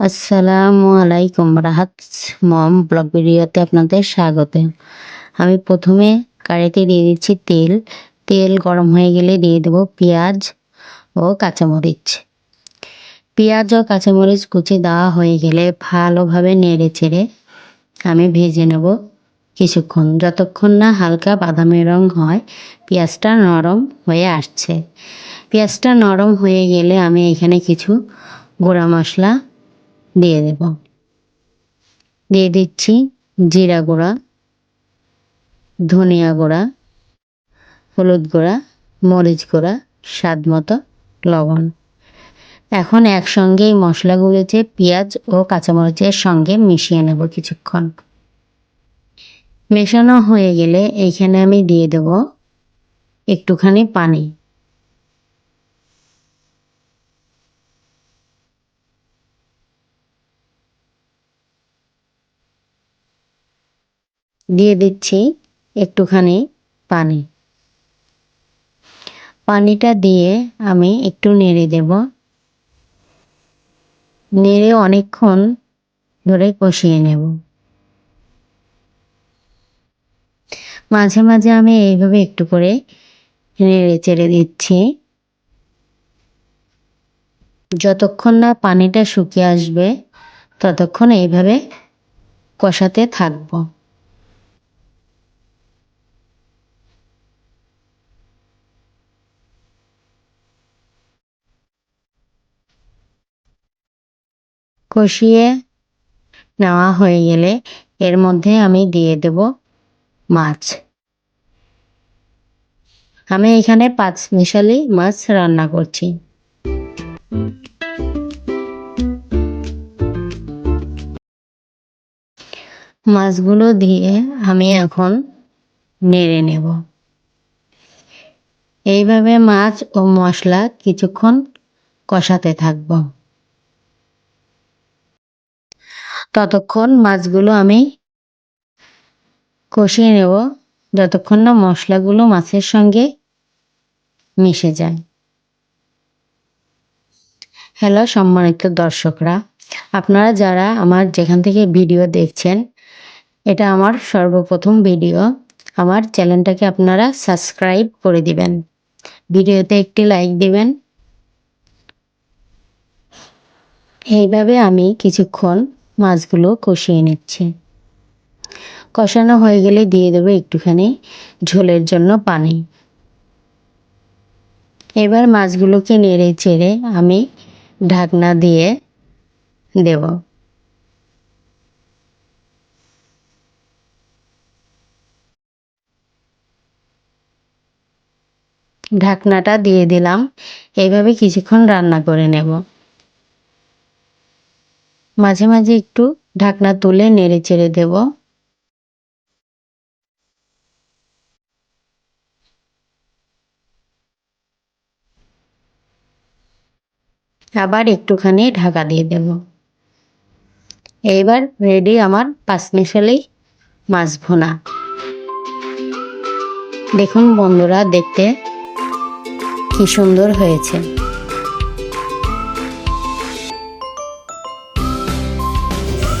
আসসালামু আলাইকুম রাহাত মম ব্লগ ভিডিওতে আপনাদের স্বাগত। আমি প্রথমে কড়াইতে দিয়ে দিচ্ছি তেল। তেল গরম হয়ে গেলে দিয়ে দেবো পেঁয়াজ ও কাঁচামরিচ। পেঁয়াজ ও কাঁচামরিচ কুচি দেওয়া হয়ে গেলে ভালোভাবে নেড়ে চেড়ে আমি ভেজে নেব কিছুক্ষণ। যতক্ষণ না হালকা বাদামি রং হয়, পেঁয়াজটা নরম হয়ে আসছে। পেঁয়াজটা নরম হয়ে গেলে আমি এখানে কিছু গুঁড়া মশলা দিয়ে দেব। দিয়ে দিচ্ছি জিরা গুঁড়া, ধনিয়া গুঁড়া, হলুদ গুঁড়া, মরিচ গুঁড়া, স্বাদ মতো লবণ। এখন একসঙ্গে এই মশলাগুলোতে পেঁয়াজ ও কাঁচামরিচের সঙ্গে মিশিয়ে নেব কিছুক্ষণ। মেশানো হয়ে গেলে এইখানে আমি দিয়ে দেব একটুখানি পানি। দিয়ে দিচ্ছি একটুখানি পানি। পানিটা দিয়ে আমি একটু নেড়ে দেব। নেড়ে অনেকক্ষণ ধরে কষিয়ে নেব। মাঝে মাঝে আমি এইভাবে একটু করে নেড়ে চেড়ে দিচ্ছি। যতক্ষণ না পানিটা শুকিয়ে আসবে, ততক্ষণ এইভাবে কষাতে থাকব। কষিয়ে নেওয়া হয়ে গেলে এর মধ্যে আমি দিয়ে দেব মাছ। আমি এখানে পাঁচ মিশালি মাছ রান্না করছি। মাছগুলো দিয়ে আমি এখন নেড়ে নেব। এইভাবে মাছ ও মশলা কিছুক্ষণ কষাতে থাকব। ততক্ষণ মাছগুলো আমি কষিয়ে নেব, যতক্ষণ না মশলাগুলো মাছের সঙ্গে মিশে যায়। হ্যালো সম্মানিত দর্শকরা, আপনারা যারা আমার যেখান থেকে ভিডিও দেখছেন, এটা আমার সর্বপ্রথম ভিডিও। আমার চ্যানেলটাকে আপনারা সাবস্ক্রাইব করে দিবেন। ভিডিওতে একটি লাইক দিবেন। এইভাবে আমি কিছুক্ষণ মাছগুলো কষিয়ে নিচ্ছে। কষানো হয়ে গেলে দিয়ে দেবো একটুখানি ঝোলের জন্য পানি। এবার মাছগুলোকে নেড়ে চেড়ে আমি ঢাকনা দিয়ে দেব। ঢাকনাটা দিয়ে দিলাম। এইভাবে কিছুক্ষণ রান্না করে নেব। মাঝে মাঝে একটু ঢাকনা তুলে নেড়ে চেড়ে দেব। আবার একটুখানি ঢাকা দিয়ে দেব। এইবার রেডি আমার পাঁচমিশালি মাছ ভুনা। দেখুন বন্ধুরা, দেখতে কি সুন্দর হয়েছে।